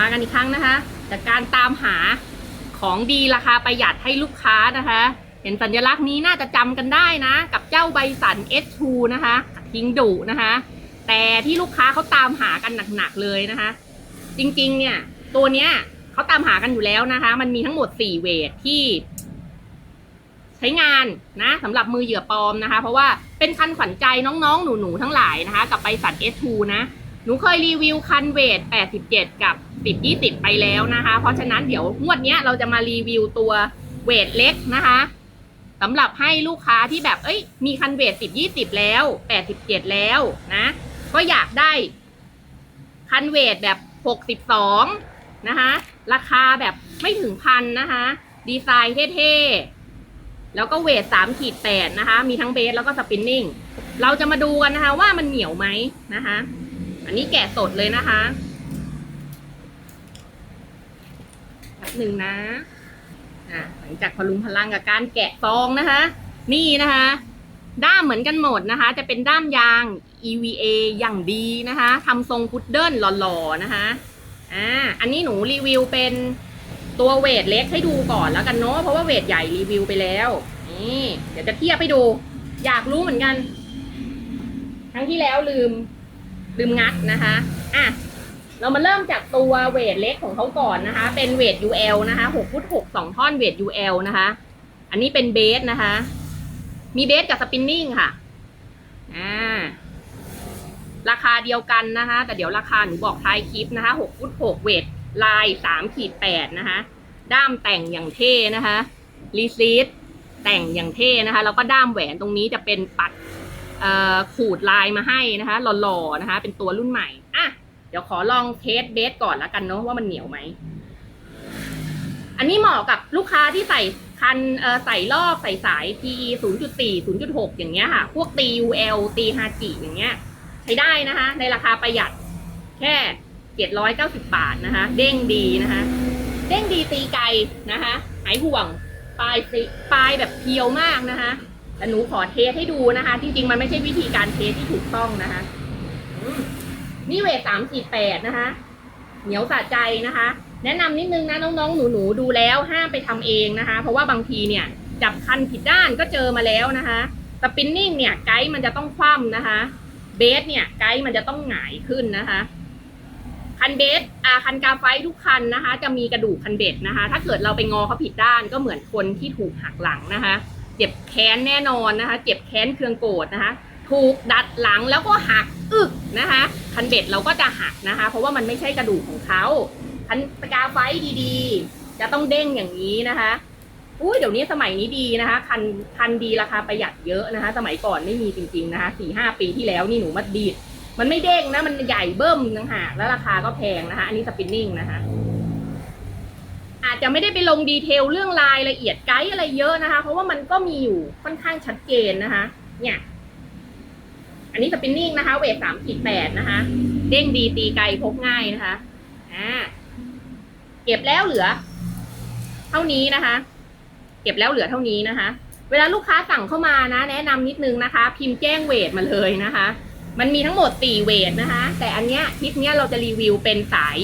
มากันอีกครั้งนะคะ จากการตามหาของดีราคาประหยัดให้ลูกค้านะคะ เห็นสัญลักษณ์นี้น่าจะจำกันได้นะ กับเจ้าใบสัน S2 นะคะทิ้งดุนะคะ แต่ที่ลูกค้าเขาตามหากันหนักๆเลยนะคะ จริงๆ เนี่ย ตัวเนี้ยเขาตามหากันอยู่แล้วนะคะ มันมีทั้งหมด4เวทที่ ใช้งานนะสำหรับมือเหยื่อปลอมนะคะ เพราะว่าเป็นคันขวัญใจน้องๆ หนูๆ ทั้งหลายนะคะ กับใบสัน S2 นะหนูเคยรีวิวคันเวท 87 กับ 10 20ไปแล้วนะคะ เพราะฉะนั้นเดี๋ยวงวดเนี้ยเราจะมารีวิวตัวเวทเล็กนะคะสำหรับให้ลูกค้าที่แบบเอ้ยมีคันเวท10 20แล้ว87แล้วนะ ก็อยากได้ คันเวทแบบ62นะคะราคาแบบไม่ถึงพันนะคะ ดีไซน์เท่ๆ แล้วก็เวท3ขีด8นะคะ มีทั้งเบสแล้วก็สปินนิ่ง เราจะมาดูกันนะคะว่ามันเหนียวไหมนะคะ อันนี้แกะสดเลยนะคะแป๊ บหนึ่งนะอะหลังจากพลุงพลังกับการแกะซองนะคะ นี่นะคะ ด้ามเหมือนกันหมดนะคะ จะเป็นด้ามยาง EVA อย่างดีนะคะทำทรงพุดเดิ้ลหล่อๆนะคะอ่าอันนี้หนูรีวิวเป็นตัวเวทเล็กให้ดูก่อนแล้วกันเนาะเพราะว่าเวทใหญ่รีวิวไปแล้วนี่เดี๋ยวจะเทียบให้ดู อยากรู้เหมือนกัน ครั้งที่แล้วลืมลืมงัดนะคะ อะ เรามาเริ่มจากตัวเวทเล็กของเขาก่อนนะคะ เป็นเวท UL นะคะ6ฟุต6 2 ท่อนเวท UL นะคะ อันนี้เป็นเบสนะคะ มีเบสกับสปินนิ่งค่ะ อ่า ราคาเดียวกันนะคะ แต่เดี๋ยวราคาหนูบอกท้ายคลิปนะคะ6ฟุต6เวทลาย3ขีด8นะคะ ด้ามแต่งอย่างเท่นะคะรีซีดแต่งอย่างเท่นะคะ แล้วก็ด้ามแหวนตรงนี้จะเป็นปัดขูดลายมาให้นะคะ หล่อๆนะคะ เป็นตัวรุ่นใหม่ อะ เดี๋ยวขอลองเทสเบสก่อนแล้วกันเนาะว่ามันเหนียวไหม อันนี้เหมาะกับลูกค้าที่ใส่คันเอ่อใส่ลอกใส่สาย PE 0.4 0.6 อย่างเงี้ยค่ะ พวกตี UL ตีฮาจิอย่างเงี้ย ใช้ได้นะคะ ในราคาประหยัดแค่ 790 บาทนะคะ เด้งดีนะคะ เด้งดีตีไกลนะคะ หายห่วง ปลายปลายแบบเพียวมากนะคะแต่หนูขอเทสให้ดูนะคะ จริงๆ มันไม่ใช่วิธีการเทสที่ถูกต้องนะคะ นี่เวทสามสี่แปดนะคะ เหนียวสะใจนะคะ แนะนำนิดนึงนะน้องๆ หนูๆ ดูแล้วห้ามไปทำเองนะคะ เพราะว่าบางทีเนี่ยจับคันผิดด้านก็เจอมาแล้วนะคะ สปินนิ่งเนี่ยไกด์มันจะต้องคว่ำนะคะ เบสเนี่ยไกด์มันจะต้องหงายขึ้นนะคะ คันเบสอ่าคันกาไฟทุกคันนะคะ จะมีกระดูกคันเบ็ดนะคะ ถ้าเกิดเราไปงอเขาผิดด้านก็เหมือนคนที่ถูกหักหลังนะคะ เจ็บแค้นแน่นอนนะคะ เจ็บแค้นเคืองโกรธนะคะ ถูกดัดหลังแล้วก็หักอึกนะคะคันเบ็ดเราก็จะหักนะคะ เพราะว่ามันไม่ใช่กระดูกของเขาคันกาไฟดีๆ จะต้องเด้งอย่างนี้นะคะอุ้ยเดี๋ยวนี้สมัยนี้ดีนะคะ คันคันดีราคาประหยัดเยอะนะคะ สมัยก่อนไม่มีจริงๆนะคะสี่ห้าปีที่แล้วนี่หนูมาดีดมันไม่เด้งนะ มันใหญ่เบิ่มต่างหากแล้วราคาก็แพงนะคะ อันนี้สปินนิ่งนะคะ อาจจะไม่ได้ไปลงดีเทลเรื่องรายละเอียดไกด์อะไรเยอะนะคะ เพราะว่ามันก็มีอยู่ค่อนข้างชัดเจนนะคะ เนี่ย อันนี้สปินนิ่งนะคะ เวทสามขีดแปดนะคะ เด้งดีตีไกลพกง่ายนะคะ อ่า เก็บแล้วเหลือ เท่านี้นะคะ เก็บแล้วเหลือเท่านี้นะคะ เวลาลูกค้าสั่งเข้ามานะ แนะนำนิดนึงนะคะ พิมพ์แจ้งเวทมาเลยนะคะ มันมีทั้งหมด4เวทนะคะ แต่อันเนี้ยคลิปเนี้ยเราจะรีวิวเป็นสาย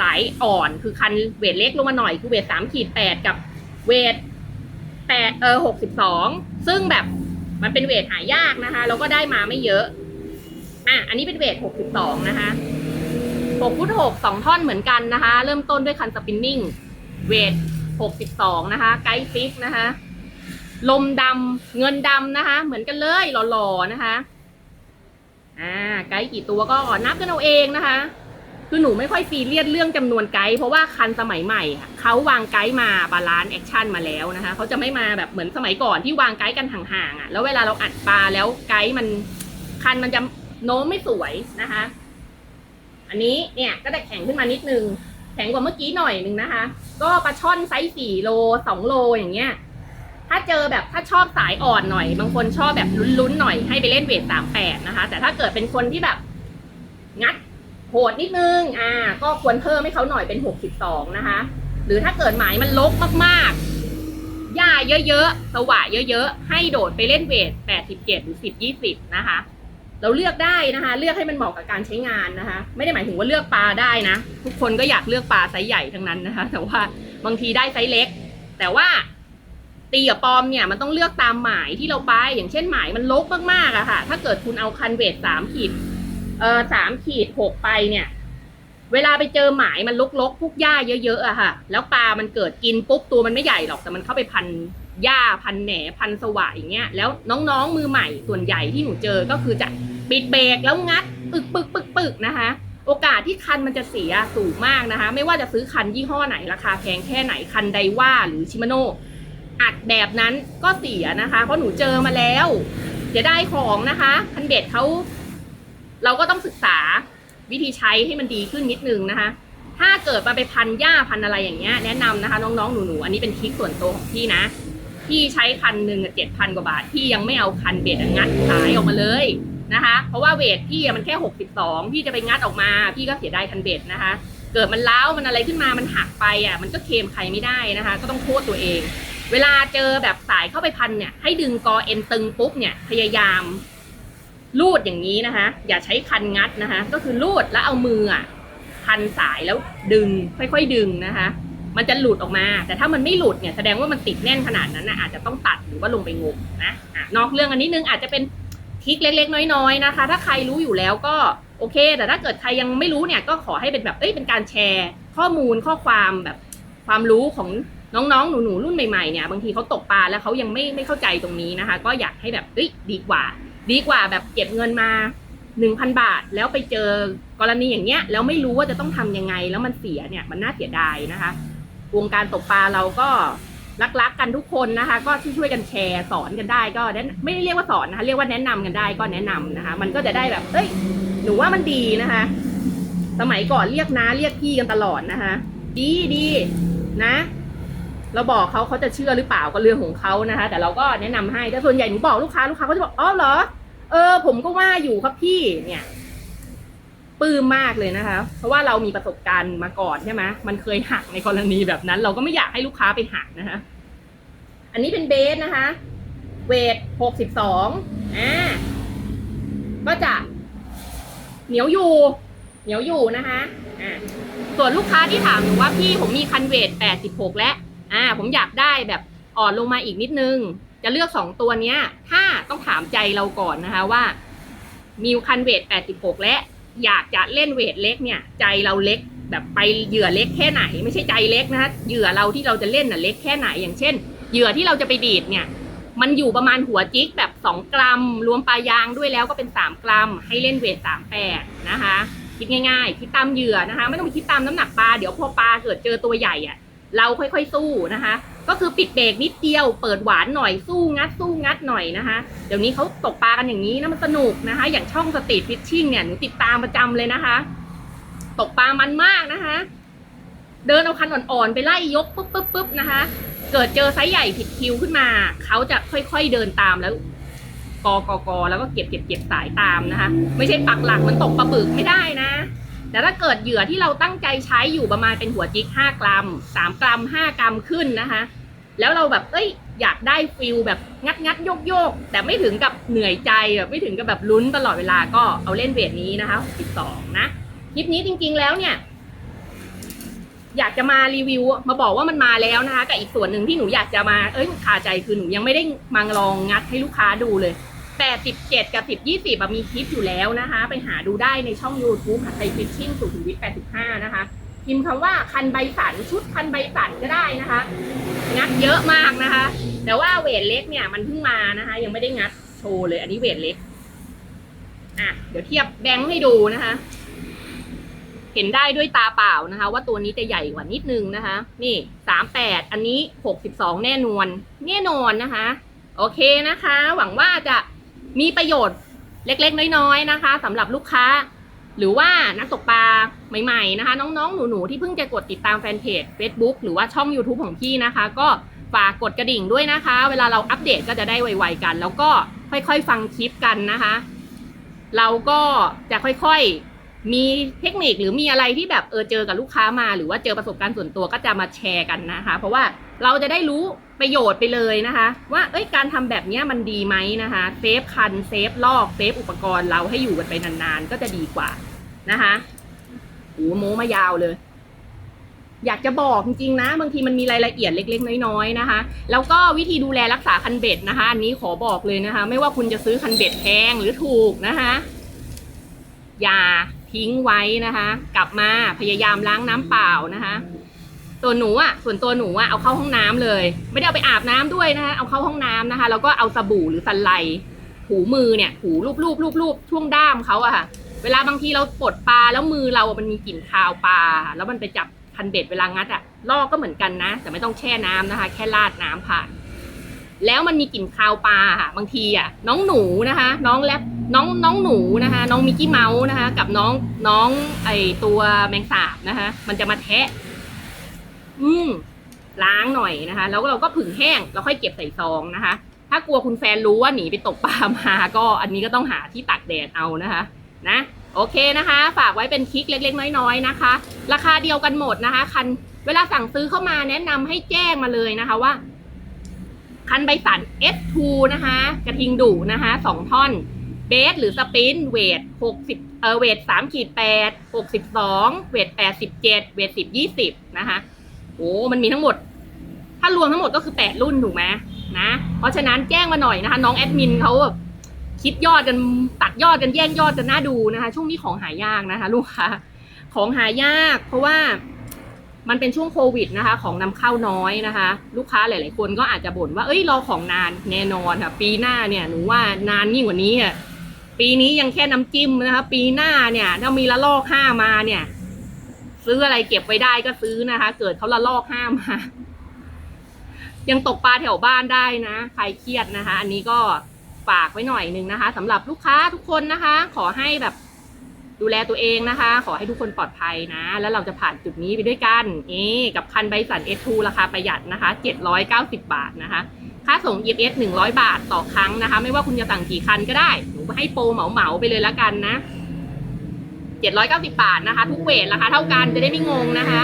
สายอ่อนคือคันเวทเล็กลงมาหน่อยคือเวทสามขีดแปดกับเวทแปดเออหกสิบสองซึ่งแบบ มันเป็นเวทหายากนะคะ แล้วก็ได้มาไม่เยอะ อะ อันนี้เป็นเวทหกสิบสองนะคะหกฟุตหกสองท่อนเหมือนกันนะคะ เริ่มต้นด้วยคันสปินนิ่ง เวทหกสิบสองนะคะ ไกด์ฟิกนะคะ ลมดำเงินดำนะคะ เหมือนกันเลยหล่อๆนะคะ อ่า ไกด์กี่ตัวก็นับกันเอาเองนะคะ คือหนูไม่ค่อยซีเรียสเรื่องจำนวนไกด์เพราะว่าคันสมัยใหม่อะเขาวางไกด์มาบาลานซ์แอคชั่นมาแล้วนะคะเขาจะไม่มาแบบเหมือนสมัยก่อนที่วางไกด์กันห่างๆอะแล้วเวลาเราอัดปลาแล้วไกด์มันคันมันจะโน้มไม่สวยนะคะ อันนี้เนี่ยก็จะแข็งขึ้นมานิดนึงแข็งกว่าเมื่อกี้หน่อยนึงนะคะ ก็ปลาช่อนไซส์สี่โลสองโลอย่างเงี้ย ถ้าเจอแบบถ้าชอบสายอ่อนหน่อย บางคนชอบแบบลุ้นๆหน่อยให้ไปเล่นเวทสามแปดนะคะ แต่ถ้าเกิดเป็นคนที่แบบงัด โหดนิดนึง อ่า ก็ควรเพิ่มให้เขาหน่อยเป็นหกสิบสองนะคะ หรือถ้าเกิดหมายมันลกมากๆ หญ้าเยอะๆ สว่ะเยอะๆ ให้โดดไปเล่นเวทแปดสิบเจ็ดหรือสิบยี่สิบนะคะ เราเลือกได้นะคะ เลือกให้มันเหมาะกับการใช้งานนะคะ ไม่ได้หมายถึงว่าเลือกปลาได้นะ ทุกคนก็อยากเลือกปลาไซส์ใหญ่ทั้งนั้นนะคะ แต่ว่าบางทีได้ไซส์เล็ก แต่ว่าตีกับปอมเนี่ยมันต้องเลือกตามหมายที่เราไป อย่างเช่นหมายมันลกมากๆอะค่ะ ถ้าเกิดคุณเอาคันเวทสามขีด เออสามขีดหกไปเนี่ย เวลาไปเจอหมายมันลกๆพวกหญ้าเยอะๆอะค่ะ แล้วปลามันเกิดกินปุ๊บตัวมันไม่ใหญ่หรอกแต่มันเข้าไปพันหญ้าพันแหนพันสว่ายอย่างเงี้ยแล้วน้องๆมือใหม่ส่วนใหญ่ที่หนูเจอก็คือจะปิดเบรกแล้วงัดปึกปึกปึกปึกนะคะ โอกาสที่คันมันจะเสียสูงมากนะคะ ไม่ว่าจะซื้อคันยี่ห้อไหนราคาแพงแค่ไหนคันไดว่าหรือชิมาโนอัดแบบนั้นก็เสียนะคะ เพราะหนูเจอมาแล้วเสียได้ของนะคะ คันเบ็ดเขา เราก็ต้องศึกษาวิธีใช้ให้มันดีขึ้นนิดนึงนะคะ ถ้าเกิดมาไปพันหญ้าพันอะไรอย่างเงี้ยแนะนำนะคะ น้องๆหนูๆอันนี้เป็นทริคส่วนตัวของพี่นะพี่ใช้คันหนึ่งเจ็ดพันกว่าบาทพี่ยังไม่เอาคันเบ็ดงัดขายออกมาเลยนะคะ เพราะว่าเวทพี่มันแค่หกสิบสองพี่จะไปงัดออกมา พี่ก็เสียดายคันเบ็ดนะคะ เกิดมันเล้ามันอะไรขึ้นมามันหักไปอะมันก็เคมใครไม่ได้นะคะ ก็ต้องโทษตัวเอง เวลาเจอแบบสายเข้าไปพันเนี่ยให้ดึงกอเอ็นตึงปุ๊บเนี่ยพยายาม ลูดอย่างนี้นะคะ อย่าใช้คันงัดนะคะ ก็คือลูดแล้วเอามืออะพันสายแล้วดึงค่อยๆดึงนะคะ มันจะหลุดออกมา แต่ถ้ามันไม่หลุดเนี่ยแสดงว่ามันติดแน่นขนาดนั้นนะอาจจะต้องตัดหรือว่าลงไปงมนะอะนอกเรื่องอันนี้นึงอาจจะเป็นทริคเล็กๆ น้อยๆนะคะ ถ้าใครรู้อยู่แล้วก็โอเค แต่ถ้าเกิดใครยังไม่รู้เนี่ยก็ขอให้เป็นแบบเอ้ยเป็นการแชร์ ข้อมูลข้อความแบบความรู้ของน้องๆ หนูๆ รุ่นใหม่ๆ เนี่ย บางทีเขาตกปลาแล้วเขายังไม่ไม่เข้าใจตรงนี้นะคะ ก็อยากให้แบบเอ้ยดีกว่า ดีกว่าแบบเก็บเงินมาหนึ่งพันบาท แล้วไปเจอกรณีอย่างเงี้ยแล้วไม่รู้ว่าจะต้องทำยังไง แล้วมันเสียเนี่ยมันน่าเสียดายนะคะ วงการตกปลาเราก็รักๆกันทุกคนนะคะ ก็ช่วยๆกันแชร์สอนกันได้ก็แนะไม่ได้เรียกว่าสอนนะคะเรียกว่าแนะนำกันได้ก็แนะนำนะคะ มันก็จะได้แบบเอ้ยหนูว่ามันดีนะคะ สมัยก่อนเรียกน้าเรียกพี่กันตลอดนะคะ ดีดีนะ เราบอกเขาเขาจะเชื่อหรือเปล่าก็เรื่องของเขานะคะ แต่เราก็แนะนำให้แต่ส่วนใหญ่หนูบอกลูกค้าลูกค้าก็จะบอกอ๋อเหรอเออ ผมก็ว่าอยู่ครับพี่เนี่ยปลื้มมากเลยนะคะ เพราะว่าเรามีประสบการณ์มาก่อนใช่ไหมมันเคยหักในกรณีแบบนั้น เราก็ไม่อยากให้ลูกค้าไปหักนะคะ อันนี้เป็นเบสนะคะ เวทหกสิบสองอ่าก็จะเหนียวอยู่ เหนียวอยู่นะคะอ่าส่วนลูกค้าที่ถามหนูว่าพี่ผมมีคันเวทแปดสิบหกแล้ว อ่าผมอยากได้แบบอ่อนลงมาอีกนิดนึง จะเลือกสองตัวเนี้ย ถ้าต้องถามใจเราก่อนนะคะว่ามีคันเวท86 และอยากจะเล่นเวทเล็กเนี่ย ใจเราเล็กแบบไปเหยื่อเล็กแค่ไหน ไม่ใช่ใจเล็กนะคะเหยื่อเราที่เราจะเล่นน่ะเล็กแค่ไหนอย่างเช่นเหยื่อที่เราจะไปดีดเนี่ยมันอยู่ประมาณหัวจิกแบบ 2 กรัม รวมปลายางด้วยแล้วก็เป็น 3 กรัม ให้เล่นเวท38 นะคะ คิดง่ายๆ คิดตามเหยื่อนะคะ ไม่ต้องไปคิดตามน้ำหนักปลา เดี๋ยวพอปลาเกิดเจอตัวใหญ่อะ เราค่อยๆสู้นะคะ ก็คือปิดเบรกนิดเดียวเปิดหวานหน่อยสู้งัดสู้งัดหน่อยนะคะ เดี๋ยวนี้เขาตกปลากันอย่างนี้นะมันสนุกนะคะ อย่างช่องสตรีทฟิชชิ่งเนี่ยหนูติดตามประจำเลยนะคะ ตกปลามันมากนะคะ เดินเอาคันอ่อนๆไปไล่ยกปุ๊บปุ๊บปุ๊บนะคะ เกิดเจอไซส์ใหญ่ผิดคิวขึ้นมาเขาจะค่อยๆเดินตามแล้วกอกอกอแล้วก็เก็บเก็บเก็บสายตามนะคะ ไม่ใช่ปักหลักมันตกปลาบึกไม่ได้นะ แต่ถ้าเกิดเหยื่อที่เราตั้งใจใช้อยู่ประมาณเป็นหัวจิก5กรัม3กรัม5กรัมขึ้นนะคะ แล้วเราแบบเอ้ยอยากได้ฟิลแบบงัดงัดโยกโยกแต่ไม่ถึงกับเหนื่อยใจแบบไม่ถึงกับแบบลุ้นตลอดเวลาก็เอาเล่นเวทนี้นะคะ12นะคลิปนี้จริงๆแล้วเนี่ย อยากจะมารีวิว มาบอกว่ามันมาแล้วนะคะกับอีกส่วนหนึ่งที่หนูอยากจะมาเอ้ยคาใจคือหนูยังไม่ได้มาลองงัดให้ลูกค้าดูเลย 87กับ 10 20อะมีคลิปอยู่แล้วนะคะ ไปหาดูได้ในช่อง YouTube หัดไทยฟิชชิ่งสุขุมวิท85 นะคะ พิมพ์คำว่าคันใบสันชุดคันใบสันก็ได้นะคะ งัดเยอะมากนะคะ แต่ว่าเวทเล็กเนี่ยมันเพิ่งมานะคะ ยังไม่ได้งัดโชว์เลย อันนี้เวทเล็ก อะ เดี๋ยวเทียบแบงค์ให้ดูนะคะ เห็นได้ด้วยตาเปล่านะคะ ว่าตัวนี้จะใหญ่กว่านิดนึงนะคะ นี่สามแปดอันนี้หกสิบสองแน่นอน แน่นอนนะคะ โอเคนะคะ หวังว่าจะ มีประโยชน์เล็กๆ น้อยๆ นะคะสำหรับลูกค้า หรือว่านักตกปลาใหม่ ๆ นะคะ น้องๆ หนูๆ ที่เพิ่งจะกดติดตามแฟนเพจ Facebook หรือว่าช่อง YouTube ของพี่นะคะ ก็ฝากกดกระดิ่งด้วยนะคะ เวลาเราอัปเดตก็จะได้ไวๆกัน แล้วก็ค่อยๆ ฟังคลิปกันนะคะ เราก็จะค่อยๆ มีเทคนิคหรือมีอะไรที่แบบเออเจอกับลูกค้ามา หรือว่าเจอประสบการณ์ส่วนตัวก็จะมาแชร์กันนะคะ เพราะว่าเราจะได้รู้ ประโยชน์ไปเลยนะคะ ว่าเอ้ยการทำแบบนี้มันดีไหมนะคะเซฟคันเซฟลอกเซฟอุปกรณ์เราให้อยู่กันไปนานๆ ก็จะดีกว่านะคะโอ้โมมายาวเลย อยากจะบอกจริงๆนะ บางทีมันมีรายละเอียดเล็ก ๆ น้อยๆนะคะ แล้วก็วิธีดูแลรักษาคันเบ็ดนะคะ อันนี้ขอบอกเลยนะคะ ไม่ว่าคุณจะซื้อคันเบ็ดแพงหรือถูกนะคะอย่าทิ้งไว้นะคะ กลับมาพยายามล้างน้ำเปล่านะคะ ตัวหนูอะส่วนตัวหนูอะเอาเข้าห้องน้ำเลย ไม่ได้เอาไปอาบน้ำด้วยนะคะเอาเข้าห้องน้ำนะคะ แล้วก็เอาสบู่หรือสันไลถูมือเนี่ยถูรูปรูปรูปรูปช่วงด้ามเขาอะค่ะ เวลาบางทีเราปลดปลาแล้วมือเราอะมันมีกลิ่นคาวปลาแล้วมันไปจับคันเบ็ดเวลางัดอะลอกก็เหมือนกันนะ แต่ไม่ต้องแช่น้ำนะคะ แค่ราดน้ำผ่านแล้วมันมีกลิ่นคาวปลาค่ะบางทีอะน้องหนูนะคะ น้องแลบน้องน้องหนูนะคะ น้องมิกกี้เมาส์นะคะ กับน้องน้องไอตัวแมงสาบนะคะ มันจะมาแทะ อืมล้างหน่อยนะคะ แล้วเราก็ผึ่งแห้งแล้วค่อยเก็บใส่ซองนะคะ ถ้ากลัวคุณแฟนรู้ว่าหนีไปตกปลามาก็อันนี้ก็ต้องหาที่ตากแดดเอานะคะ นะโอเคนะคะ ฝากไว้เป็นคลิกเล็กๆ น้อยๆนะคะ ราคาเดียวกันหมดนะคะ คันเวลาสั่งซื้อเข้ามาแนะนำให้แจ้งมาเลยนะคะว่า คันใบสัน S2 นะคะ กระทิงดุนะคะสองท่อนเบสหรือสปินเวทหกสิบเออเวทสามขีดแปดหกสิบสองเวทแปดสิบเจ็ดเวทสิบยี่สิบนะคะ โอ้มันมีทั้งหมด ถ้ารวมทั้งหมดก็คือแปดรุ่นถูกไหมนะ เพราะฉะนั้นแจ้งมาหน่อยนะคะ น้องแอดมินเขาแบบคิดยอดกันตัดยอดกันแย่งยอดกันน่าดูนะคะ ช่วงนี้ของหายากนะคะ ลูกค้าของหายาก เพราะว่ามันเป็นช่วงโควิดนะคะ ของนำเข้าน้อยนะคะ ลูกค้าหลาย ๆ คนก็อาจจะบ่นว่าเอ้ยรอของนานแน่นอนค่ะ ปีหน้าเนี่ยหนูว่านานยิ่งกว่านี้อะปีนี้ยังแค่น้ำจิ้มนะคะ ปีหน้าเนี่ยถ้ามีละลอกห้ามาเนี่ย ซื้ออะไรเก็บไว้ได้ก็ซื้อนะคะ เกิดเขาละลอกห้ามายังตกปลาแถวบ้านได้นะใครเครียดนะคะ อันนี้ก็ฝากไว้หน่อยนึงนะคะสำหรับลูกค้าทุกคนนะคะ ขอให้แบบดูแลตัวเองนะคะ ขอให้ทุกคนปลอดภัยนะ แล้วเราจะผ่านจุดนี้ไปด้วยกันนี่กับคันใบสัน S2 ราคาประหยัดนะคะ 790 บาทนะคะ ค่าส่ง EMS 100 บาทต่อครั้งนะคะ ไม่ว่าคุณจะสั่งกี่คันก็ได้หนูให้โปรเหมาๆไปเลยละกันนะ 790 บาทนะคะ ทุกเวทราคาเท่ากันจะได้ไม่งงนะคะ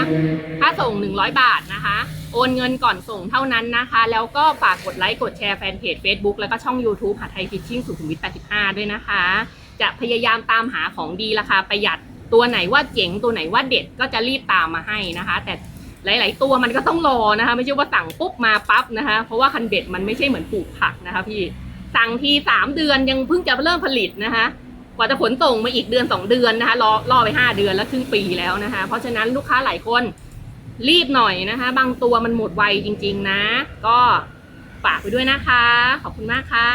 ค่าส่ง 100 บาทนะคะ โอนเงินก่อนส่งเท่านั้นนะคะ แล้วก็ฝากกดไลค์กดแชร์แฟนเพจ Facebook แล้วก็ช่อง YouTube หาไทยฟิชชิ่งสุขุมวิท85 ด้วยนะคะ จะพยายามตามหาของดีราคาประหยัดตัวไหนว่าเจ๋งตัวไหนว่าเด็ดก็จะรีบตามมาให้นะคะ แต่หลาย ๆ ตัวมันก็ต้องรอนะคะ ไม่ใช่ว่าสั่งปุ๊บมาปั๊บนะคะ เพราะว่าคันเบ็ดมันไม่ใช่เหมือนปลูกผักนะคะพี่สั่งทีสามเดือนยังเพิ่งจะเริ่มผลิตนะคะ ว่าจะผลส่งมาอีกเดือนสองเดือนนะคะรอรอไปห้าเดือนแล้วครึ่งปีแล้วนะคะ เพราะฉะนั้นลูกค้าหลายคนรีบหน่อยนะคะ บางตัวมันหมดไวจริง ๆ นะ ก็ฝากไปด้วยนะคะ ขอบคุณมากค่ะ